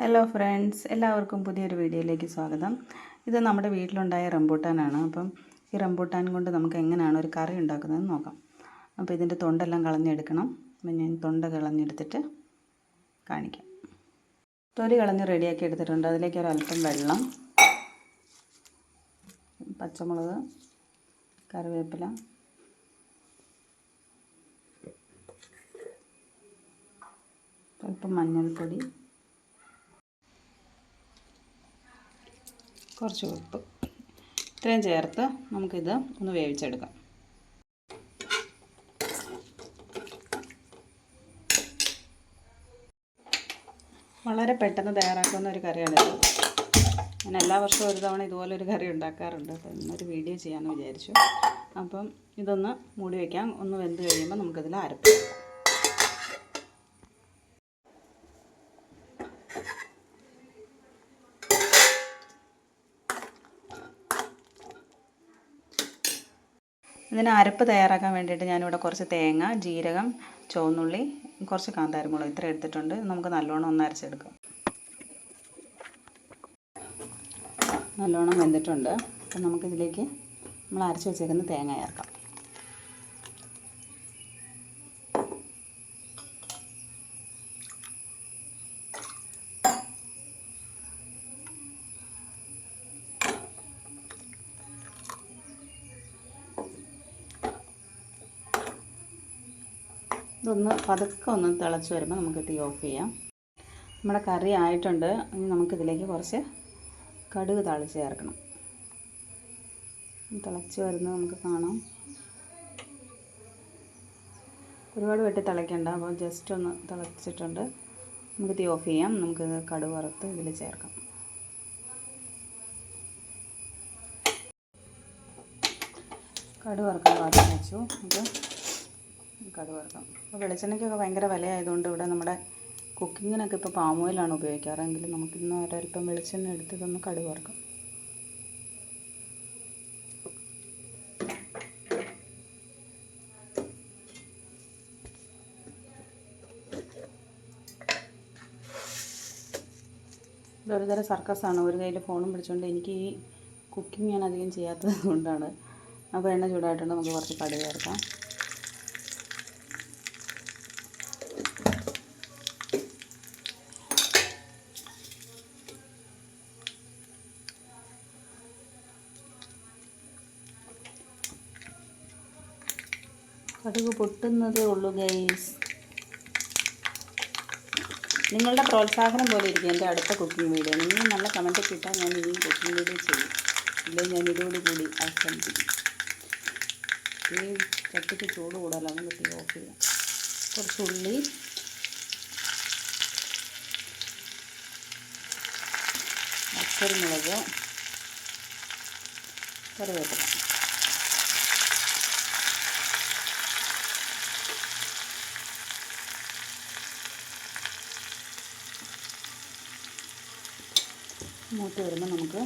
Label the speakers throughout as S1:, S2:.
S1: Hello friends എല്ലാവർക്കും പുതിയൊരു വീഡിയോയിലേക്ക് സ്വാഗതം. ഇത് നമ്മുടെ വീട്ടിലുണ്ടായ റംബൂട്ടാനാണ്. അപ്പം ഈ റംബൂട്ടാൻ കൊണ്ട് നമുക്ക് എങ്ങനെയാണ് ഒരു കറി ഉണ്ടാക്കുന്നത് നോക്കാം. അപ്പോൾ ഇതിന്റെ തൊണ്ടെല്ലാം കളഞ്ഞെടുക്കണം. അപ്പം ഞാൻ തൊണ്ട കളഞ്ഞെടുത്തിട്ട് കാണിക്കാം. തൊലി കളഞ്ഞ് റെഡിയാക്കി എടുത്തിട്ടുണ്ട്. അതിലേക്ക് ഒരല്പം വെള്ളം പച്ചമുളക് കറിവേപ്പില അല്പം മഞ്ഞൾപ്പൊടി കുറച്ച് ഉപ്പ്. ഇത്രയും ചേർത്ത് നമുക്കിത് ഒന്ന് വേവിച്ചെടുക്കാം. വളരെ പെട്ടെന്ന് തയ്യാറാക്കുന്ന ഒരു കറിയാണിത് ഞാൻ എല്ലാ വർഷവും ഒരു തവണ ഇതുപോലെ ഒരു കറി ഉണ്ടാക്കാറുണ്ട്. അപ്പോൾ ഇന്നൊരു വീഡിയോ ചെയ്യാമെന്ന് വിചാരിച്ചു. അപ്പം ഇതൊന്ന് മൂടി വയ്ക്കാം ഒന്ന് വെന്ത് കഴിയുമ്പോൾ നമുക്കിതിൽ അരപ്പ് ഇതിന് അരപ്പ് തയ്യാറാക്കാൻ വേണ്ടിയിട്ട് ഞാനിവിടെ കുറച്ച് തേങ്ങ ജീരകം ചുവന്നുള്ളി കുറച്ച് കാന്താരിമുളക് ഇത്ര എടുത്തിട്ടുണ്ട്. നമുക്ക് നല്ലോണം ഒന്ന് അരച്ചെടുക്കാം. നല്ലോണം വെന്തിട്ടുണ്ട്. അപ്പം നമുക്കിതിലേക്ക് നമ്മൾ അരച്ച് വെച്ചേക്കുന്ന തേങ്ങ ചേർക്കാം. ഇതൊന്ന് പതുക്കെ ഒന്ന് തിളച്ച് വരുമ്പോൾ നമുക്ക് തീ ഓഫ് ചെയ്യാം. നമ്മുടെ കറി ആയിട്ടുണ്ട്. ഇനി നമുക്കിതിലേക്ക് കുറച്ച് കടുക് തിളച്ച് ചേർക്കണം. തിളച്ച് വരുന്നത് നമുക്ക് കാണാം. ഒരുപാട് വെട്ടി തിളയ്ക്കണ്ട. അപ്പോൾ ജസ്റ്റ് ഒന്ന് തിളച്ചിട്ടുണ്ട്. നമുക്ക് തീ ഓഫ് ചെയ്യാം. നമുക്ക് കടുക് വറുത്ത് ഇതിൽ ചേർക്കാം. കടുക് വറുക്കാൻ പാത്രം വെച്ചു. നമുക്ക് കടുക് വറുക്കാം അപ്പോൾ വെളിച്ചെണ്ണയ്ക്കൊക്കെ ഭയങ്കര വിലയായതുകൊണ്ട് ഇവിടെ നമ്മുടെ കുക്കിങ്ങിനൊക്കെ ഇപ്പോൾ പാം ഓയിലാണ് ഉപയോഗിക്കാറെങ്കിലും നമുക്കിന്ന് ഒരല്പം വെളിച്ചെണ്ണ എടുത്ത് ഇതൊന്ന് വറുക്കാം ഇതൊരു തരം സർക്കസാണ്. ഒരു കയ്യിൽ ഫോണും പിടിച്ചുകൊണ്ട് എനിക്ക് ഈ കുക്കിംഗ് ഞാൻ അധികം ചെയ്യാത്തത് കൊണ്ടാണ്. അപ്പോൾ എണ്ണ ചൂടായിട്ടുണ്ട് നമുക്ക് കുറച്ച് കടുക് ചേർക്കാം കടുക് പൊട്ടുന്നതേ ഉള്ളൂ ഗൈസ് നിങ്ങളുടെ പ്രോത്സാഹനം പോലെ ഇരിക്കും എന്റെ അടുത്ത കുക്കിംഗ് വീഡിയോ നിങ്ങൾ നല്ല കമന്റ് കിട്ടാൻ ഞാൻ ഇനി കുക്കിംഗ് വീഡിയോ ചെയ്യും. ഇല്ലെങ്കിൽ ഞാൻ ഇതോടുകൂടി അവസാനിപ്പിക്കും. ഈ ചട്ടിക്ക് ചൂട് കൂടുതലാണ് തീ ഓഫ് ചെയ്യാം. കുറച്ച് ഉള്ളി. പച്ചരിമുളക് കറിവേപ്പില. മൂത്ത് വരുമ്പോൾ നമുക്ക്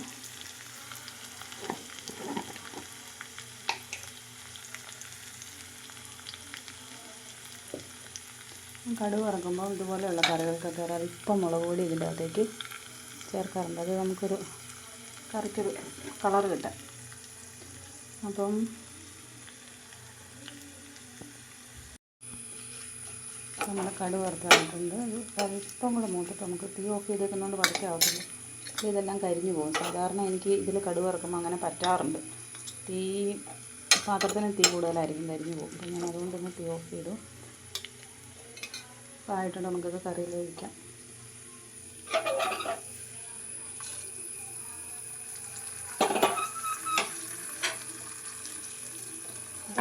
S1: കടുവ് ഇറക്കുമ്പോൾ ഇതുപോലെയുള്ള കറികൾക്കൊക്കെ ഇപ്പം മുളക് പൊടി ഇതിന്റെ അകത്തേക്ക് ചേർക്കാറുണ്ട്. അത് നമുക്കൊരു കറിക്കൊരു കളർ കിട്ടാം അപ്പം നമ്മൾ കടുവ് വറുത്തായിട്ടുണ്ട് അത് അല്പം കൂടെ മൂത്തിട്ട് നമുക്ക് തീ ഓഫ് ചെയ്തേക്കുന്നതുകൊണ്ട് പതുക്കെ ആവത്തില്ല. ഇതെല്ലാം കരിഞ്ഞു പോകും. സാധാരണ എനിക്ക് ഇതിൽ കടുക് ഇറക്കുമ്പോൾ അങ്ങനെ പറ്റാറുണ്ട്. തീ പാത്രത്തിന് തീ കൂടുതലായിരിക്കും കരിഞ്ഞു പോകും. അപ്പം ഞാൻ അതുകൊണ്ട് തന്നെ തീ ഓഫ് ചെയ്തു. അപ്പോൾ ആയിട്ടുണ്ട്. നമുക്കത് കറിയിൽ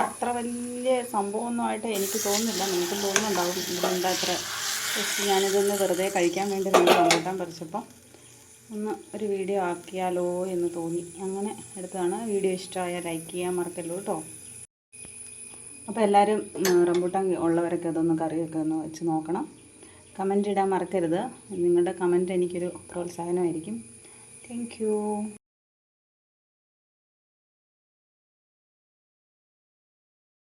S1: അത്ര വലിയ സംഭവമൊന്നുമായിട്ട് എനിക്ക് തോന്നുന്നില്ല. നിങ്ങൾക്ക് തോന്നുന്നുണ്ടാവും. ഇതെന്താ അത്ര ഞാനിതൊന്ന് വെറുതെ കഴിക്കാൻ വേണ്ടി നിങ്ങൾ റംബൂട്ടാൻ പറിച്ചപ്പോൾ ഒന്ന് ഒരു വീഡിയോ ആക്കിയാലോ എന്ന് തോന്നി. അങ്ങനെ എടുത്തതാണ്. വീഡിയോ ഇഷ്ടമായാൽ ലൈക്ക് ചെയ്യാൻ മറക്കല്ലോ കേട്ടോ. അപ്പോൾ എല്ലാവരും റംബൂട്ടാൻ ഉള്ളവരൊക്കെ അതൊന്ന് കറിയൊക്കെ ഒന്ന് വെച്ച് നോക്കണം. കമന്റ് ഇടാൻ മറക്കരുത്. നിങ്ങളുടെ കമന്റ് എനിക്കൊരു പ്രോത്സാഹനമായിരിക്കും. താങ്ക്